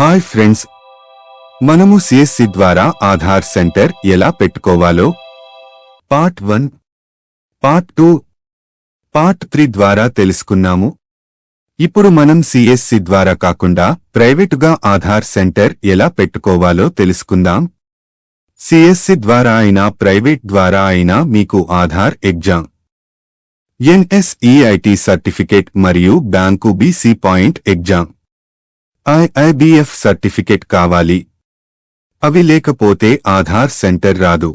Hi friends. మనము CSC ద్వారా Aadhaar centre ఎలా పెట్టుకోవాలో part one part two part three ద్వారా తెలుసుకున్నాము. ఇప్పుడు మనం సిఎస్సి ద్వారా కాకుండా ప్రైవేటుగా ఆధార్ సెంటర్ ఎలా పెట్టుకోవాలో తెలుసుకుందాం. సిఎస్సి ద్వారా అయినా ప్రైవేట్ ద్వారా అయినా మీకు ఆధార్ ఎగ్జామ్ ఎన్ఎస్ఈఐటి సర్టిఫికేట్ మరియు bank BC point exam. IIBF certificate కావాలి. అవి లేకపోతే ఆధార్ సెంటర్ రాదు.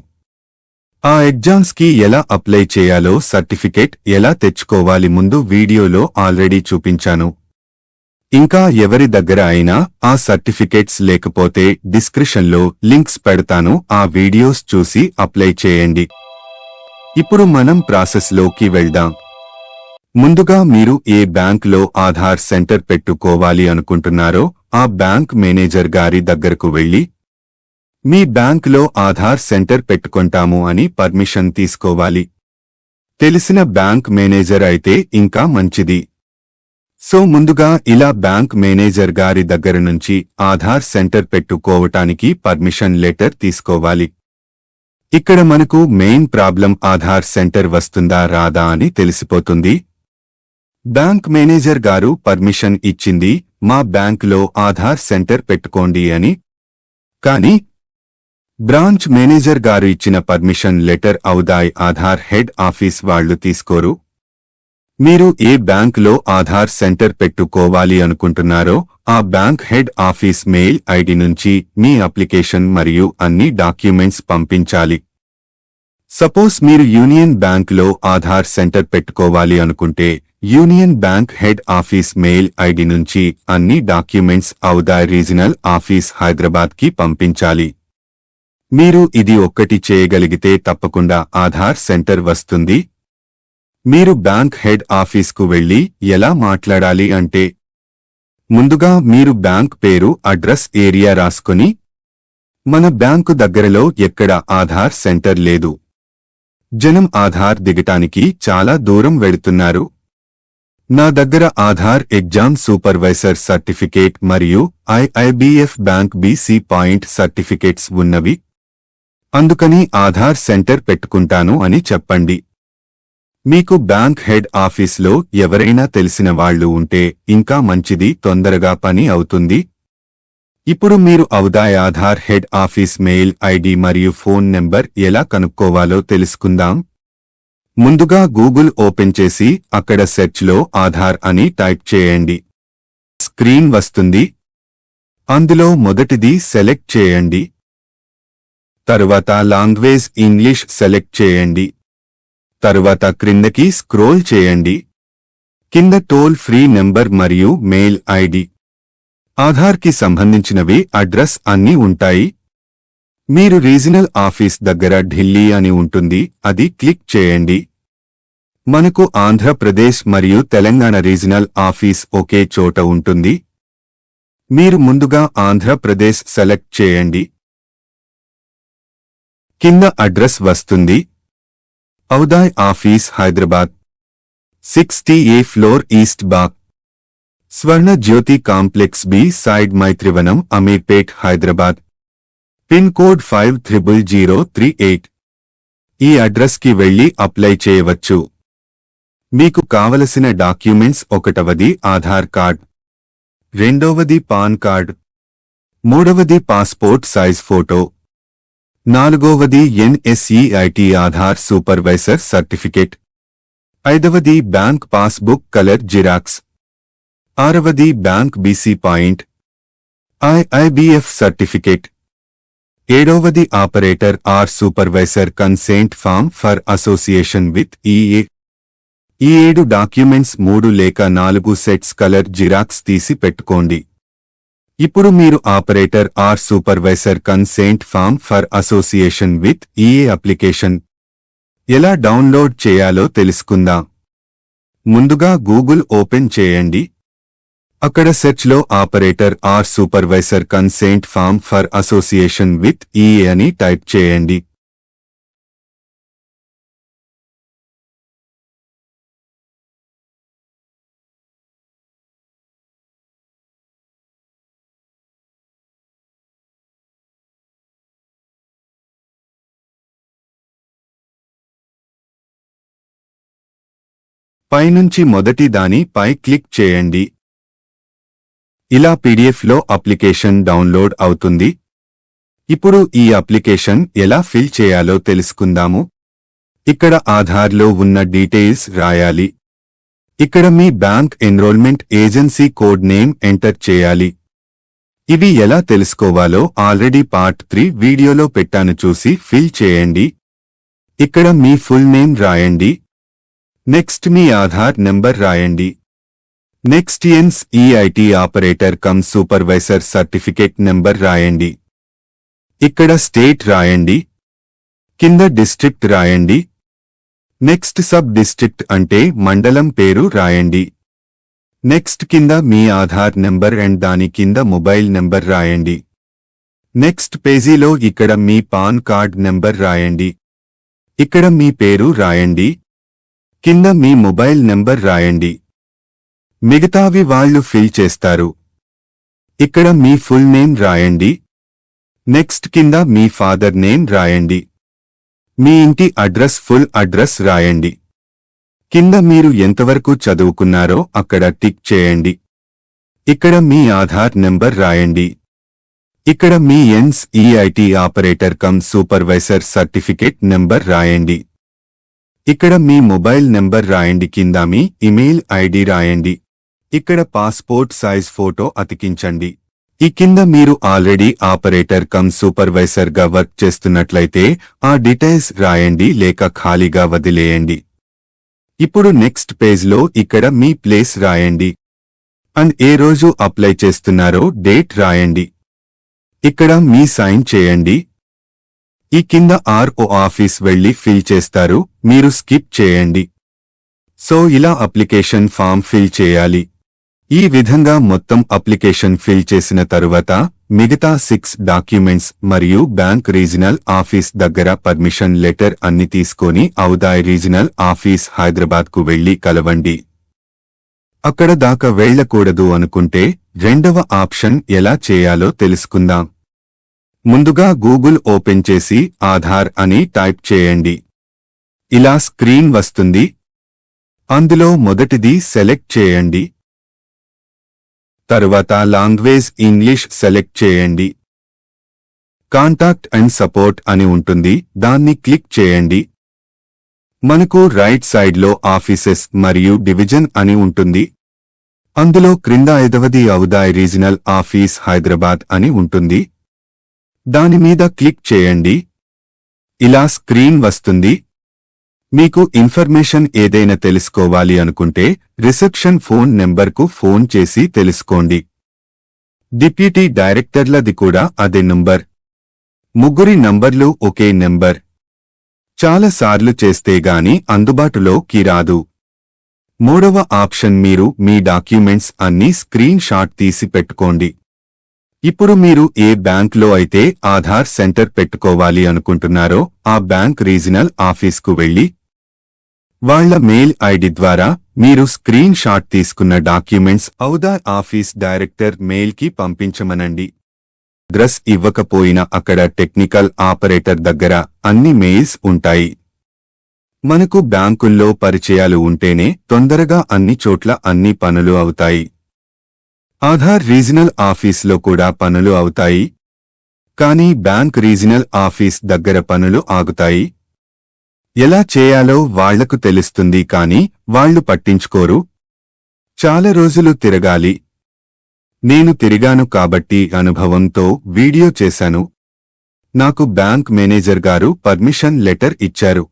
ఆ ఎగ్జామ్స్కి ఎలా అప్లై చేయాలో సర్టిఫికేట్ ఎలా తెచ్చుకోవాలి ముందు వీడియోలో ఆల్రెడీ చూపించాను. ఇంకా ఎవరి దగ్గర అయినా ఆ సర్టిఫికేట్స్ లేకపోతే డిస్క్రిప్షన్లో లింక్స్ పెడతాను ఆ వీడియోస్ చూసి అప్లై చేయండి. ఇప్పుడు మనం ప్రాసెస్లోకి వెళ్దాం. ముందుగా మీరు ఏ బ్యాంక్లో ఆధార్ సెంటర్ పెట్టుకోవాలి అనుకుంటున్నారో ఆ బ్యాంక్ మేనేజర్ గారి దగ్గరకు వెళ్ళి మీ బ్యాంక్లో ఆధార్ సెంటర్ పెట్టుకుంటాము అని పర్మిషన్ తీసుకోవాలి. తెలిసిన బ్యాంక్ మేనేజర్ అయితే ఇంకా మంచిది. సో ముందుగా ఇలా బ్యాంక్ మేనేజర్ గారి దగ్గర నుంచి ఆధార్ సెంటర్ పెట్టుకోవటానికి పర్మిషన్ లెటర్ తీసుకోవాలి. ఇక్కడ మనకు మెయిన్ ప్రాబ్లం ఆధార్ సెంటర్ వస్తుందా రాదా అని తెలిసిపోతుంది. బ్యాంక్ మేనేజర్ గారు పర్మిషన్ ఇచ్చింది మా బ్యాంక్లో ఆధార్ సెంటర్ పెట్టుకోండి అని. కానీ బ్రాంచ్ మేనేజర్ గారు ఇచ్చిన permission letter UIDAI Aadhaar head office వాళ్ళు తీసుకోరు. మీరు ఏ బ్యాంకులో ఆధార్ సెంటర్ పెట్టుకోవాలి అనుకుంటున్నారో ఆ bank head office mail ID నుంచి మీ అప్లికేషన్ మరియు అన్ని డాక్యుమెంట్స్ పంపించాలి. సపోజ్ మీరు యూనియన్ బ్యాంక్లో ఆధార్ సెంటర్ పెట్టుకోవాలి అనుకుంటే Union Bank head office mail ID నుంచి అన్ని డాక్యుమెంట్స్ ఔదాయ్ రీజనల్ ఆఫీస్ హైదరాబాద్కి పంపించాలి. మీరు ఇది ఒక్కటి చేయగలిగితే తప్పకుండా ఆధార్ సెంటర్ వస్తుంది. మీరు బ్యాంక్ హెడ్ ఆఫీస్కు వెళ్ళి ఎలా మాట్లాడాలి అంటే ముందుగా మీరు బ్యాంక్ పేరు అడ్రస్ ఏరియా రాసుకొని మన బ్యాంకు దగ్గరలో ఎక్కడ ఆధార్ సెంటర్ లేదు. జనం ఆధార్ దిగటానికి చాలా దూరం వెడుతున్నారు నా దగ్గర ఆధార్ ఎగ్జామ్ సూపర్వైజర్ సర్టిఫికేట్ మరియు IIBF bank BC point certificates ఉన్నవి. అందుకని ఆధార్ సెంటర్ పెట్టుకుంటాను అని చెప్పండి. మీకు బ్యాంక్ హెడ్ ఆఫీస్లో ఎవరైనా తెలిసిన వాళ్ళు ఉంటే ఇంకా మంచిది తొందరగా పని అవుతుంది. ఇప్పుడు మీరు UIDAI Aadhaar head office mail ID మరియు ఫోన్ నెంబర్ ఎలా కనుక్కోవాలో తెలుసుకుందాం. ముందుగా గూగుల్ ఓపెన్ చేసి అక్కడ సెర్చ్లో ఆధార్ అని టైప్ చేయండి. స్క్రీన్ వస్తుంది. అందులో మొదటిది సెలెక్ట్ చేయండి. తరువాత లాంగ్వేజ్ ఇంగ్లీష్ సెలెక్ట్ చేయండి. తరువాత క్రిందకి స్క్రోల్ చేయండి. కింద టోల్ ఫ్రీ నెంబర్ మరియు మెయిల్ ఐడి. ఆధార్కి సంబంధించినవి అడ్రస్ అన్నీ ఉంటాయి. మీరు రీజనల్ ఆఫీస్ దగ్గర ఢిల్లీ అని ఉంటుంది అది క్లిక్ చేయండి. మనకు ఆంధ్రప్రదేశ్ మరియు తెలంగాణ రీజనల్ ఆఫీస్ ఒకే చోట ఉంటుంది. మీరు ముందుగా ఆంధ్రప్రదేశ్ సెలెక్ట్ చేయండి. కింద అడ్రస్ వస్తుంది. UIDAI office Hyderabad. Sixty A floor east bag Swarna Jyothi complex B side Maithrivanam Ameerpet Hyderabad. Pin code five triple zero three eight. ఈ అడ్రస్కి వెళ్ళి అప్లై చేయవచ్చు. మీకు కావలసిన డాక్యుమెంట్స్ ఒకటవది ఆధార్ కార్డ్. రెండవది పాన్ కార్డ్. మూడవది పాస్పోర్ట్ సైజ్ ఫోటో. నాలుగవది ఎన్ఎస్ఈఐటి ఆధార్ సూపర్వైజర్ సర్టిఫికేట్. ఐదవది బ్యాంక్ పాస్బుక్ కలర్ జిరాక్స్. ఆరవది bank BC point. IIBF certificate. ఏడవది operator or supervisor consent form for association with EA. ఈ ఏడు డాక్యుమెంట్స్ మూడు లేక నాలుగు సెట్స్ కలర్ జిరాక్స్ తీసి పెట్టుకోండి. ఇప్పుడు మీరు operator or supervisor consent form for association with EA application. ఎలా డౌన్లోడ్ చేయాలో తెలుసుకుందాం. ముందుగా గూగుల్ ఓపెన్ చేయండి. అక్కడ సెర్చ్లో operator or supervisor consent form for association with E అని టైప్ చేయండి. పైనుంచి మొదటి దాని పై క్లిక్ చేయండి. ఇలా పీడిఎఫ్లో అప్లికేషన్ డౌన్లోడ్ అవుతుంది. ఇప్పుడు ఈ అప్లికేషన్ ఎలా ఫిల్ చేయాలో తెలుసుకుందాము. ఇక్కడ ఆధార్లో ఉన్న డీటెయిల్స్ రాయాలి. ఇక్కడ మీ bank enrolment agency code name enter చేయాలి. ఇవి ఎలా తెలుసుకోవాలో ఆల్రెడీ పార్ట్ త్రీ వీడియోలో పెట్టాను చూసి ఫిల్ చేయండి. ఇక్కడ మీ ఫుల్ నేమ్ రాయండి. నెక్స్ట్ మీ ఆధార్ నెంబర్ రాయండి. Next NSEIT operator cum supervisor certificate number రాయండి. ఇక్కడ స్టేట్ రాయండి. కింద డిస్ట్రిక్ట్ రాయండి. నెక్స్ట్ సబ్ డిస్ట్రిక్ట్ అంటే మండలం పేరు రాయండి. నెక్స్ట్ కింద మీ ఆధార్ నెంబర్ అండ్ దాని కింద మొబైల్ నెంబర్ రాయండి. నెక్స్ట్ పేజీలో ఇక్కడ మీ పాన్ కార్డ్ నెంబర్ రాయండి. ఇక్కడ మీ పేరు రాయండి. కింద మీ మొబైల్ నెంబర్ రాయండి. మిగతావి వాళ్ళు ఫిల్ చేస్తారు. ఇక్కడ మీ ఫుల్ నేమ్ రాయండి. నెక్స్ట్ కింద మీ ఫాదర్ నేమ్ రాయండి. మీ ఇంటి అడ్రస్ ఫుల్ అడ్రస్ రాయండి. కింద మీరు ఎంతవరకు చదువుకున్నారో అక్కడ టిక్ చేయండి. ఇక్కడ మీ ఆధార్ నెంబర్ రాయండి. ఇక్కడ మీ NSEIT operator cum supervisor certificate number రాయండి. ఇక్కడ మీ మొబైల్ నెంబర్ రాయండి. కింద మీ ఇమెయిల్ ఐడి రాయండి. ఇక్కడ పాస్పోర్ట్ సైజ్ ఫోటో అతికించండి. ఈ కింద మీరు ఆల్రెడీ ఆపరేటర్ కమ్ సూపర్వైజర్గా వర్క్ చేస్తున్నట్లయితే ఆ డీటెయిల్స్ రాయండి లేక ఖాళీగా వదిలేయండి. ఇప్పుడు నెక్స్ట్ పేజ్లో ఇక్కడ మీ ప్లేస్ రాయండి. అండ్ ఏ రోజు అప్లై చేస్తున్నారో డేట్ రాయండి. ఇక్కడ మీ సైన్ చేయండి. ఈ కింద ఆర్ఓ ఆఫీస్ వెళ్ళి ఫిల్ చేస్తారు మీరు స్కిప్ చేయండి. సో ఇలా అప్లికేషన్ ఫామ్ ఫిల్ చేయాలి. ఈ విధంగా మొత్తం అప్లికేషన్ ఫిల్ చేసిన తరువాత మిగతా సిక్స్ డాక్యుమెంట్స్ మరియు బ్యాంక్ రీజనల్ ఆఫీస్ దగ్గర పర్మిషన్ లెటర్ అన్ని తీసుకొని ఔదాయ్ రీజనల్ ఆఫీస్ హైదరాబాద్కు వెళ్ళి కలవండి. అక్కడ దాకా వెళ్ళకూడదు అనుకుంటే రెండవ ఆప్షన్ ఎలా చేయాలో తెలుసుకుందాం. ముందుగా గూగుల్ ఓపెన్ చేసి ఆధార్ అని టైప్ చేయండి. ఇలా స్క్రీన్ వస్తుంది. అందులో మొదటిది సెలెక్ట్ చేయండి. తరువాత లాంగ్వేజ్ ఇంగ్లీష్ సెలెక్ట్ చేయండి. కాంటాక్ట్ అండ్ సపోర్ట్ అని ఉంటుంది దాన్ని క్లిక్ చేయండి. మనకు రైట్ సైడ్లో ఆఫీసెస్ మరియు డివిజన్ అని ఉంటుంది. అందులో క్రింద ఐదవది అవుదాయ్ రీజనల్ ఆఫీస్ హైదరాబాద్ అని ఉంటుంది. దాని మీద క్లిక్ చేయండి. ఇలా స్క్రీన్ వస్తుంది. మీకు ఇన్ఫర్మేషన్ ఏదైనా తెలుసుకోవాలి అనుకుంటే రిసెప్షన్ ఫోన్ నెంబర్కు ఫోన్ చేసి తెలుసుకోండి. డిప్యూటీ డైరెక్టర్లది కూడా అదే నంబర్. ముగ్గురి నంబర్లు ఒకే నెంబర్. చాలాసార్లు చేస్తే గాని అందుబాటులోకి రాదు. మూడవ ఆప్షన్ మీరు మీ డాక్యుమెంట్స్ అన్ని స్క్రీన్ షాట్ తీసి పెట్టుకోండి. ఇప్పుడు మీరు ఏ బ్యాంక్లో అయితే ఆధార్ సెంటర్ పెట్టుకోవాలి అనుకుంటున్నారో ఆ బ్యాంక్ రీజనల్ ఆఫీస్కు వెళ్ళి వాళ్ళ మెయిల్ ఐడి ద్వారా మీరు స్క్రీన్ షాట్ తీసుకున్న డాక్యుమెంట్స్ ఔదార్ ఆఫీస్ డైరెక్టర్ మెయిల్కి పంపించమనండి. అడ్రస్ ఇవ్వకపోయినా అక్కడ టెక్నికల్ ఆపరేటర్ దగ్గర అన్ని మెయిల్స్ ఉంటాయి. మనకు బ్యాంకుల్లో పరిచయాలు ఉంటేనే తొందరగా అన్ని చోట్ల అన్ని పనులు అవుతాయి. ఆధార్ రీజనల్ ఆఫీస్లో కూడా పనులు అవుతాయి. కానీ బ్యాంక్ రీజనల్ ఆఫీస్ దగ్గర పనులు ఆగుతాయి. ఎలా చేయాలో వాళ్ళకు తెలుస్తుంది కాని వాళ్ళు పట్టించుకోరు. చాలా రోజులు తిరగాలి. నేను తిరిగాను కాబట్టి అనుభవంతో వీడియో చేశాను. నాకు బ్యాంక్ మేనేజర్ గారు పర్మిషన్ లెటర్ ఇచ్చారు.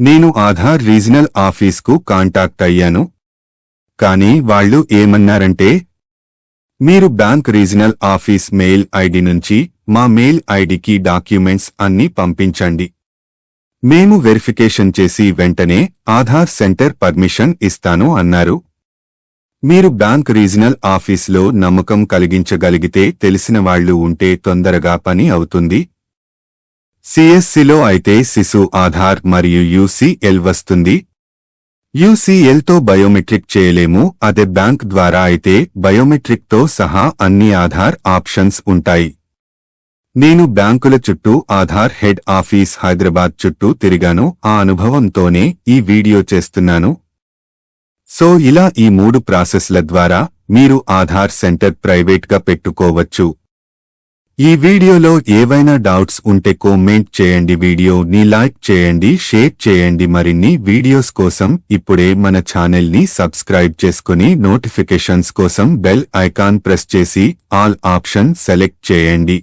నేను ఆధార్ రీజనల్ ఆఫీస్కు కాంటాక్ట్ అయ్యాను. కానీ వాళ్ళు ఏమన్నారంటే మీరు bank regional office mail ID నుంచి మా మెయిల్ ఐడికి డాక్యుమెంట్స్ అన్ని పంపించండి. మేము వెరిఫికేషన్ చేసి వెంటనే ఆధార్ సెంటర్ పర్మిషన్ ఇస్తాను అన్నారు. మీరు బ్యాంక్ రీజనల్ ఆఫీస్లో నమ్మకం కలిగించగలిగితే తెలిసిన వాళ్ళు ఉంటే తొందరగా పని అవుతుంది. సిఎస్సిలో అయితే శిశు ఆధార్ మరియు యూసీఎల్ వస్తుంది. యూసీఎల్తో బయోమెట్రిక్ చేయలేము అదే బ్యాంక్ ద్వారా అయితే బయోమెట్రిక్తో సహా అన్ని ఆధార్ ఆప్షన్స్ ఉంటాయి. నేను బ్యాంకుల చుట్టూ ఆధార్ హెడ్ ఆఫీస్ హైదరాబాద్ చుట్టూ తిరిగాను ఆ అనుభవంతోనే ఈ వీడియో చేస్తున్నాను. సో ఇలా ఈ మూడు ప్రాసెస్ల ద్వారా మీరు ఆధార్ సెంటర్ ప్రైవేట్గా పెట్టుకోవచ్చు. ఈ వీడియోలో ఏవైనా డౌట్స్ ఉంటే కామెంట్ చేయండి వీడియోని లైక్ చేయండి షేర్ చేయండి మరిన్ని వీడియోస్ కోసం ఇప్పుడే మన ఛానల్ని సబ్స్క్రైబ్ చేసుకుని నోటిఫికేషన్స్ కోసం బెల్ ఐకాన్ ప్రెస్ చేసి ఆల్ ఆప్షన్ సెలెక్ట్ చేయండి.